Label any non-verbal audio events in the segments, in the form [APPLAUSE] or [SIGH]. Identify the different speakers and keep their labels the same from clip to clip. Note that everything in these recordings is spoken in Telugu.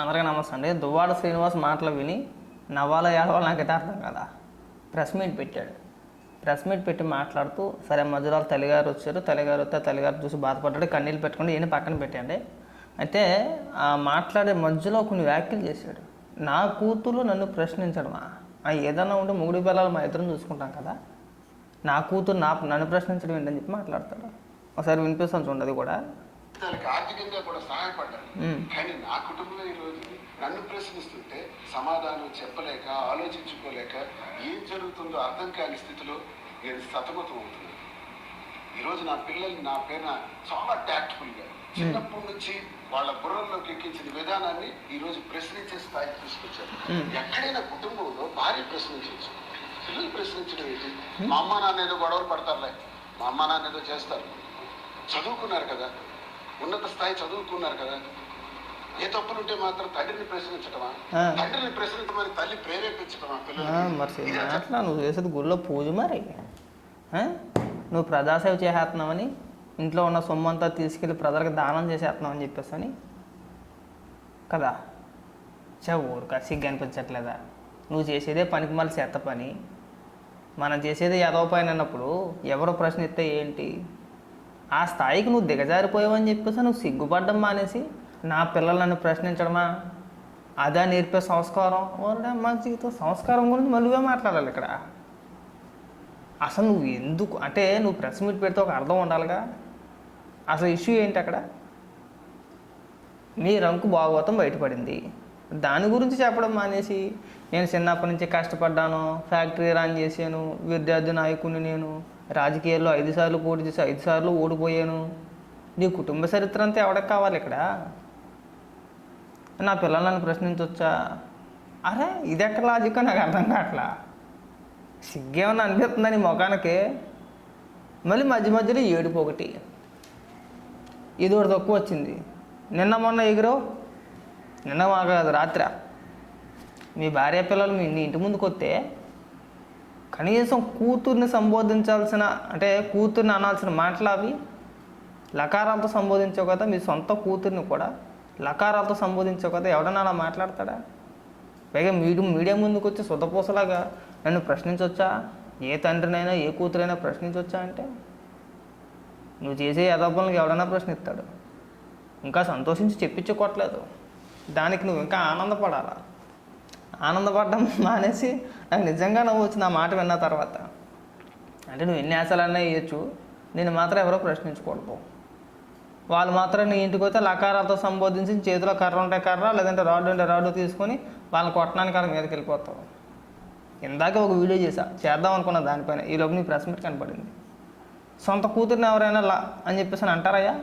Speaker 1: అందరికీ నమస్తే అండి. దువ్వాడ శ్రీనివాస్ మాటలు విని నవ్వాలో ఏడవాలో నాకైతే అర్థం కదా ప్రెస్ మీట్ పెట్టాడు. ప్రెస్ మీట్ పెట్టి మాట్లాడుతూ సరే మధ్యలో తల్లిగారు వచ్చారు. తల్లిగారు వస్తే తల్లిగారు చూసి బాధపడ్డాడు. కన్నీళ్ళు పెట్టుకుని ఈయన పక్కన పెట్టండి. అయితే ఆ మాట్లాడే మధ్యలో కొన్ని వ్యాఖ్యలు చేశాడు. నా కూతురు నన్ను ప్రశ్నించడమా? ఆ ఏదన్నా ఉంటే మూడు పిల్లలు మా ఇద్దరం చూసుకుంటాం కదా. నా కూతురు నా నన్ను ప్రశ్నించడం ఏంటని చెప్పి మాట్లాడతాడు. ఒకసారి వినిపిస్తాను చూడండి అది కూడా.
Speaker 2: దానికి ఆర్థికంగా కూడా సహాయపడ్డాను. కానీ నా కుటుంబంలో ఈ రోజు నన్ను ప్రశ్నిస్తుంటే సమాధానం చెప్పలేక ఆలోచించుకోలేక ఏం జరుగుతుందో అర్థం కాని స్థితిలో నేను సతమతం అవుతున్నాను. ఈరోజు నా పిల్లల్ని నా పైన చాలా ట్యాక్ట్ఫుల్గా చిన్నప్పటి నుంచి వాళ్ళ బుర్రల్లోకి ఎక్కించిన విధానాన్ని ఈ రోజు ప్రశ్నించే స్థాయికి తీసుకొచ్చారు. ఎక్కడైనా కుటుంబంలో భార్య ప్రశ్నించవచ్చు. పిల్లలు ప్రశ్నించడం ఏంటి? మా అమ్మ నాన్న ఏదో గొడవలు పడతారులే. మా అమ్మ నాన్న ఏదో చేస్తారు. చదువుకున్నారు కదా. ఉన్నత స్థాయి చదువుకున్నారు కదా. ఏ తప్పులుంటే మాత్రం తండ్రిని ప్రశ్నించటమా. తండ్రిని ప్రశ్నించమని తల్లి ప్రేరేపించటమా
Speaker 1: మరి అట్లా నువ్వు చేసేది గుళ్ళో పూజ మరి? నువ్వు ప్రజాసేవ చేసేస్తున్నావని ఇంట్లో ఉన్న సొమ్ము అంతా తీసుకెళ్ళి ప్రజలకు దానం చేసేస్తున్నావు అని చెప్పేసి అని కదా? చే ఊరుక సిగ్గు అనిపించట్లేదా? నువ్వు చేసేదే పనికి మళ్ళీ చెత్త పని. మనం చేసేది ఎదవ పని అన్నప్పుడు ఎవరు ప్రశ్నిస్తే ఏంటి? ఆ స్థాయికి నువ్వు దిగజారిపోయావని చెప్పేసి నువ్వు సిగ్గుపడ్డం మానేసి నా పిల్లలు నన్ను ప్రశ్నించడమా? అదా నేర్పే సంస్కారం? ఓరే మా జీవితం సంస్కారం గురించి మళ్ళీ మాట్లాడాలి ఇక్కడ. అసలు నువ్వు ఎందుకు అంటే నువ్వు ప్రెస్ మీట్ పెడితే ఒక అర్థం ఉండాలిగా? అసలు ఇష్యూ ఏంటి అక్కడ? మీ రంకు భాగవతం బయటపడింది. దాని గురించి చెప్పడం మానేసి నేను చిన్నప్పటి నుంచి కష్టపడ్డాను ఫ్యాక్టరీ రన్ చేశాను విద్యార్థి నాయకుడిని నేను రాజకీయాల్లో ఐదు సార్లు పోటీ చేసి ఐదు సార్లు ఓడిపోయాను. నీ కుటుంబ చరిత్ర అంతా ఎవడకు కావాలి ఇక్కడ? నా పిల్లలను ప్రశ్నించవచ్చా అరే ఇది ఎక్కడ లాజిక్ నాకు అర్థం కావట్లా? సిగ్గేమన్నా అనిపిస్తుందా నీ ముఖానికి? మళ్ళీ మధ్య మధ్యలో ఏడుపు ఒకటి. ఇది ఒకటి తక్కువ వచ్చింది. నిన్న మొన్న ఎగురు నిన్న మా కాదు రాత్ర. మీ భార్య పిల్లలు మీ ఇంటి ముందుకు వస్తే కనీసం కూతుర్ని సంబోధించాల్సిన అంటే కూతుర్ని అనాల్సిన మాటలు అవి లకారాలతో సంబోధించే కదా మీ సొంత కూతుర్ని కూడా లకారాలతో సంబోధించే కదా ఎవడన్నా అలా మాట్లాడతాడా? పైగా మీడియం మీడియా ముందుకు వచ్చి సుతపూసలాగా నన్ను ప్రశ్నించవచ్చా ఏ తండ్రినైనా ఏ కూతురైనా ప్రశ్నించవచ్చా అంటే? నువ్వు చేసే యథాపనులకు ఎవడైనా ప్రశ్నిస్తాడు? ఇంకా సంతోషించి చెప్పించుకోవట్లేదు దానికి నువ్వు ఇంకా ఆనందపడాలా? ఆనందపడడం [LAUGHS] మానేసి నాకు నిజంగా నవ్వు వచ్చింది ఆ మాట విన్న తర్వాత. అంటే నువ్వు ఎన్ని ఆశలన్నా వేయచ్చు. నేను మాత్రం ఎవరో ప్రశ్నించకూడదు. వాళ్ళు మాత్రం నీ ఇంటికి వస్తే లకారాలతో సంబోధించి చేతిలో కర్ర ఉంటే కర్ర లేదంటే రాడ్డు ఉంటే రాడ్డు తీసుకొని వాళ్ళని కొట్టడానికి వాళ్ళ మీదకి వెళ్ళిపోతావు. ఇందాక ఒక వీడియో చేశా. చేద్దాం అనుకున్న దానిపైన. ఈ లోపు నీ ప్రెస్ మీట్ కనపడింది. సొంత కూతుర్ని ఎవరైనా లా అని చెప్పేసి అని అంటారయ్యా?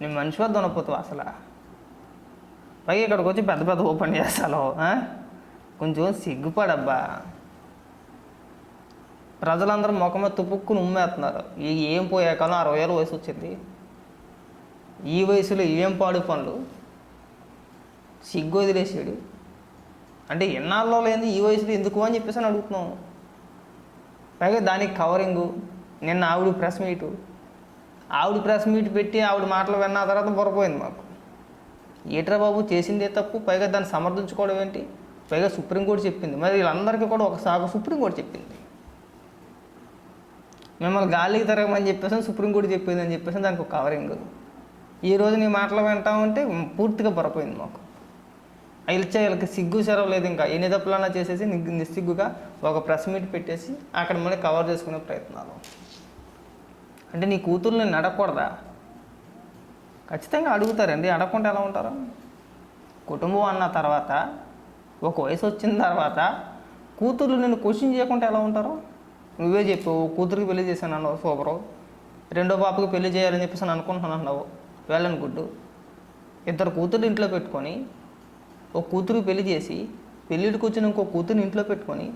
Speaker 1: నేను మనిషి వద్ద ఉన్నపోతావు అసలు? పైగా ఇక్కడికి వచ్చి పెద్ద పెద్ద ఓపెన్ చేస్తాను కొంచెం సిగ్గుపడబ్బా. ప్రజలందరూ ముఖం మీద ఉమ్మేస్తున్నారు. ఈ ఏం పోయే కాలం అరవై ఏళ్ళ వయసు వచ్చింది. ఈ వయసులో ఏం పాడు పనులు? సిగ్గు వదిలేసాడు. అంటే ఎన్నాళ్ళలో లేని ఈ వయసులో ఎందుకు అని చెప్పేసి అని అడుగుతున్నాం. పైగా దానికి కవరింగు నిన్న ఆవిడ ప్రెస్ మీటు ఆవిడ ప్రెస్ మీట్ పెట్టి ఆవిడ మాటలు విన్న తర్వాత బొరపోయింది మాకు. ఏట్రా బాబు? చేసిందే తప్పు. పైగా దాన్ని సమర్థించుకోవడం ఏంటి? పైగా సుప్రీంకోర్టు చెప్పింది. మరి వీళ్ళందరికీ కూడా ఒక సాగు సుప్రీంకోర్టు చెప్పింది. మిమ్మల్ని గాలికి తిరగమని చెప్పేసి సుప్రీంకోర్టు చెప్పింది అని చెప్పేసి దానికి ఒక కవరింగ్ ఈ రోజు నీ మాటలు వింటామంటే పూర్తిగా పొరపోయింది మాకు. వీళ్ళచ్చే వీళ్ళకి సిగ్గు సెరవు లేదు ఇంకా. ఎన్ని తప్పులన్నా చేసేసి నిస్సిగ్గుగా ఒక ప్రెస్ మీట్ పెట్టేసి అక్కడ మళ్ళీ కవర్ చేసుకునే ప్రయత్నాలు. అంటే నీ కూతుర్ని నేను ఖచ్చితంగా అడుగుతారండి. అడగకుండా ఎలా ఉంటారు? కుటుంబం అన్న తర్వాత ఒక వయసు వచ్చిన తర్వాత కూతుర్లు నేను క్వశ్చన్ చేయకుండా ఎలా ఉంటారు? నువ్వే చెప్పు కూతురికి పెళ్ళి చేశాను అన్నావు సూపరు. రెండో పాపకి పెళ్ళి చేయాలని చెప్పేసి నేను అనుకుంటున్నాను అన్నావు వెళ్ళని గుడ్డు. ఇద్దరు కూతురు ఇంట్లో పెట్టుకొని ఒక కూతురు పెళ్ళి చేసి పెళ్ళిడికి వచ్చిన ఇంకో కూతురుని ఇంట్లో పెట్టుకొని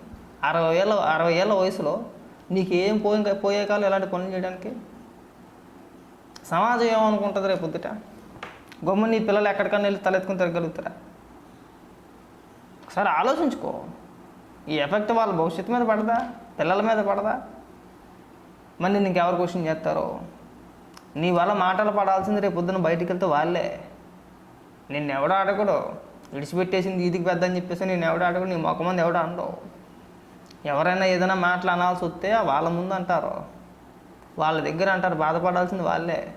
Speaker 1: అరవై ఏళ్ళ అరవై ఏళ్ళ వయసులో నీకు ఏం పోయే పోయే కాలం ఎలాంటి పనులు చేయడానికి? సమాజం ఏమనుకుంటుంది రేపు పొద్దుట? గమ్మ నీ పిల్లలు ఎక్కడికన్నా వెళ్ళి తలెత్తుకుని తిరగలుగుతారా ఒకసారి ఆలోచించుకో. ఈ ఎఫెక్ట్ వాళ్ళ భవిష్యత్తు మీద పడదా? పిల్లల మీద పడదా? మళ్ళీ నీకు ఎవరు క్వశ్చన్ చేస్తారో? నీ వల్ల మాటలు పడాల్సింది రేపు పొద్దున బయటికి వెళ్తే వాళ్ళే. నిన్ను ఎవడో అడగడు విడిచిపెట్టేసింది ఈదికి పెద్ద అని చెప్పేసి నేను ఎవడో అడగడు నీ మొక్క మంది ఎవడో అనడు ఎవరైనా ఏదైనా మాటలు అనాల్సి వస్తే వాళ్ళ ముందు అంటారు. వాళ్ళ దగ్గర అంటారు బాధపడాల్సింది వాళ్ళే.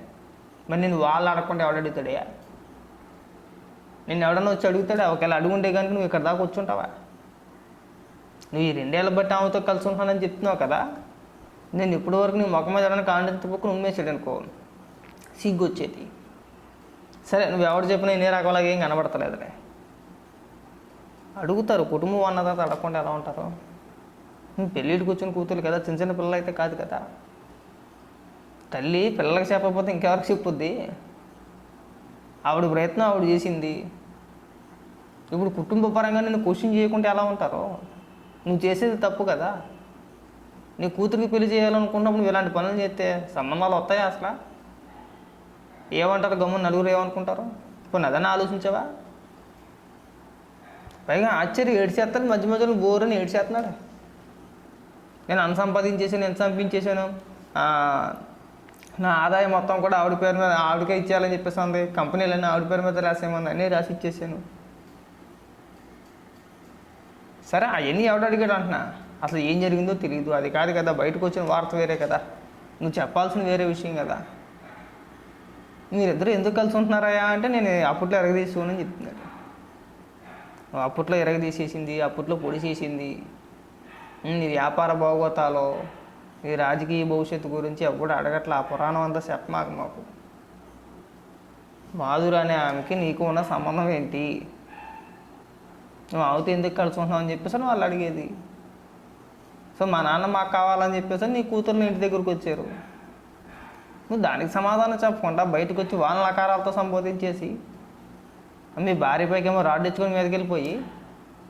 Speaker 1: మరి నేను వాళ్ళు అడగకుండా ఎవడు అడుగుతాడయ్యా నేను ఎవడన్నా వచ్చి అడుగుతాడా? ఒకవేళ అడుగుంటే కనుక నువ్వు ఇక్కడ దాకా వచ్చి ఉంటావా? నువ్వు ఈ రెండేళ్ళ బట్టి ఆమెతో కలిసి ఉంటానని చెప్తున్నావు కదా? నేను ఇప్పటి వరకు నీ ముఖం మీద ఎవరైనా కాంటాక్ట్ బుక్ ఉమ్మేసాడు అనుకో సిగ్గు వచ్చేది సరే నువ్వు ఎవడు చెప్పినా ఇన్ని రకాలుగా ఏం కనబడతలేదులే. అడుగుతారు కుటుంబం అన్న తర్వాత అడగకుండా ఎలా ఉంటారు? నువ్వు పెళ్ళిడికి కూతురు కదా చిన్న చిన్న పిల్లలు అయితే కాదు కదా? తల్లి పిల్లలకి చెప్పకపోతే ఇంకెవరికి చెప్పుద్ది? ఆవిడ ప్రయత్నం ఆవిడ చేసింది. ఇప్పుడు కుటుంబ పరంగా నేను క్వశ్చన్ చేయకుంటే ఎలా ఉంటారు? నువ్వు చేసేది తప్పు కదా. నీ కూతురికి పెళ్ళి చేయాలనుకున్నప్పుడు నువ్వు ఇలాంటి పనులు చేస్తే సంబంధాలు వస్తాయా అసలు? ఏమంటారు గమ్మున నలుగురు ఏమనుకుంటారు? ఇప్పుడు అదన్నా ఆలోచించావా? పైగా ఆశ్చర్యం ఏడ్చేస్తాను మధ్య మధ్యలో బోరని ఏడ్చేస్తున్నాడు. నేను అన్సంపాదించేసాను ఎంత సంపించేశాను నా ఆదాయం మొత్తం కూడా ఆవిడ పేరు మీద ఆవిడకే ఇచ్చేయాలని చెప్పేసి ఉంది. కంపెనీలన్నీ ఆవిడ పేరు మీద రాసేమంది అన్నీ రాసి ఇచ్చేసాను. సరే అవన్నీ ఎవడు అడిగాడు అంటున్నా? అసలు ఏం జరిగిందో తెలియదు అది కాదు కదా బయటకు వచ్చిన వార్త వేరే కదా. నువ్వు చెప్పాల్సిన వేరే విషయం కదా. మీరిద్దరు ఎందుకు కలిసి ఉంటున్నారయ్యా అంటే నేను అప్పట్లో ఎరగదీసుకోనని చెప్తున్నాడు. అప్పట్లో ఎరగదీసేసింది అప్పట్లో పొడి చేసింది నీ వ్యాపార భాగోతాలో ఈ రాజకీయ భవిష్యత్తు గురించి ఎవడు అడగట్లా. ఆ పురాణం అంతా చెప్పమాకు మాకు. మాధురు అనే ఆమెకి నీకు ఉన్న సంబంధం ఏంటి? నువ్వు ఆవుతో ఎందుకు కలుసుకుంటున్నావు అని చెప్పేసి వాళ్ళు అడిగేది. సో మా నాన్న మాకు కావాలని చెప్పేసి నీ కూతుర్ని ఇంటి దగ్గరకు వచ్చారు. నువ్వు దానికి సమాధానం చెప్పకుండా బయటకు వచ్చి వాళ్ళ నకారాలతో సంబోధించేసి మీ భార్య పైకేమో రాడ్ తెచ్చుకొని మీదకి వెళ్ళిపోయి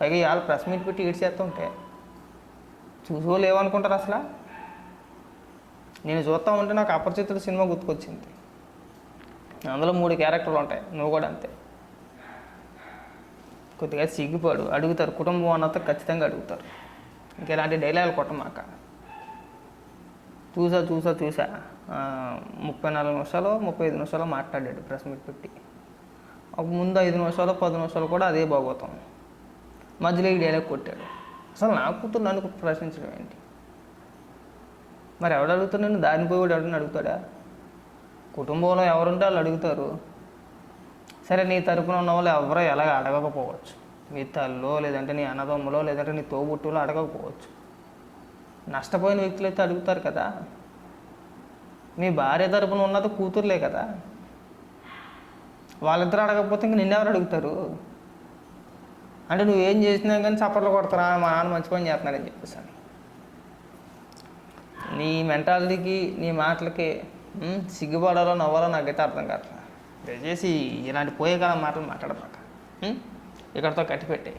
Speaker 1: పైగా ఇవాళ ప్రెస్ మీట్ పెట్టి ఏడ్చేస్తుంటే. చూసుకోలేవనుకుంటారు అసలు? నేను చూస్తూ ఉంటే నాకు అపరిచితుడు సినిమా గుర్తుకొచ్చింది. అందులో మూడు క్యారెక్టర్లు ఉంటాయి. నువ్వు కూడా అంతే. కొద్దిగా సిగ్గుపాడు. అడుగుతారు. కుటుంబం అన్నతో ఖచ్చితంగా అడుగుతారు. ఇంకా ఇలాంటి డైలాగులు కొట్టమాక. చూసా చూసా చూసా. ముప్పై నాలుగు నిమిషాలు ముప్పై ఐదు నిమిషాలు మాట్లాడాడు ప్రెస్ మీట్ పెట్టి. ఒక ముందు ఐదు నిమిషాలు పది నిమిషాలు కూడా అదే బాగోతాం. మధ్యలో ఈ డైలాగ్ కొట్టాడు. అసలు నా కూతురు నన్ను ప్రశ్నించడం ఏంటి? మరి ఎవడు అడుగుతున్నాను నన్ను? దారిని పోయి కూడా ఎవడని అడుగుతాడా? కుటుంబంలో ఎవరుంటే వాళ్ళు అడుగుతారు. సరే నీ తరపున ఉన్న వాళ్ళు ఎవరో ఎలాగ అడగకపోవచ్చు. మీ తల్లో లేదంటే నీ అన్నదమ్ములో లేదంటే నీ తోబుట్టులో అడగకపోవచ్చు. నష్టపోయిన వ్యక్తులు అయితే అడుగుతారు కదా. మీ భార్య తరపున ఉన్నది కూతుర్లే కదా. వాళ్ళిద్దరు అడగకపోతే ఇంక నిన్నెవరు అడుగుతారు? అంటే నువ్వేం చేసినా కానీ చప్పట్లు కొడతారా? మా నాన్న మంచి పని చేస్తున్నాడని చెప్పేసి నీ మెంటాలిటీకి నీ మాటలకి సిగ్గుపడాలో నవ్వాలో నాకైతే అర్థం కావట్లేదు దయచేసి ఇలాంటి పోయే కాలం మాటలు మాట్లాడబాక. ఇక్కడితో ఇక్కడతో కట్టిపెట్టాయి.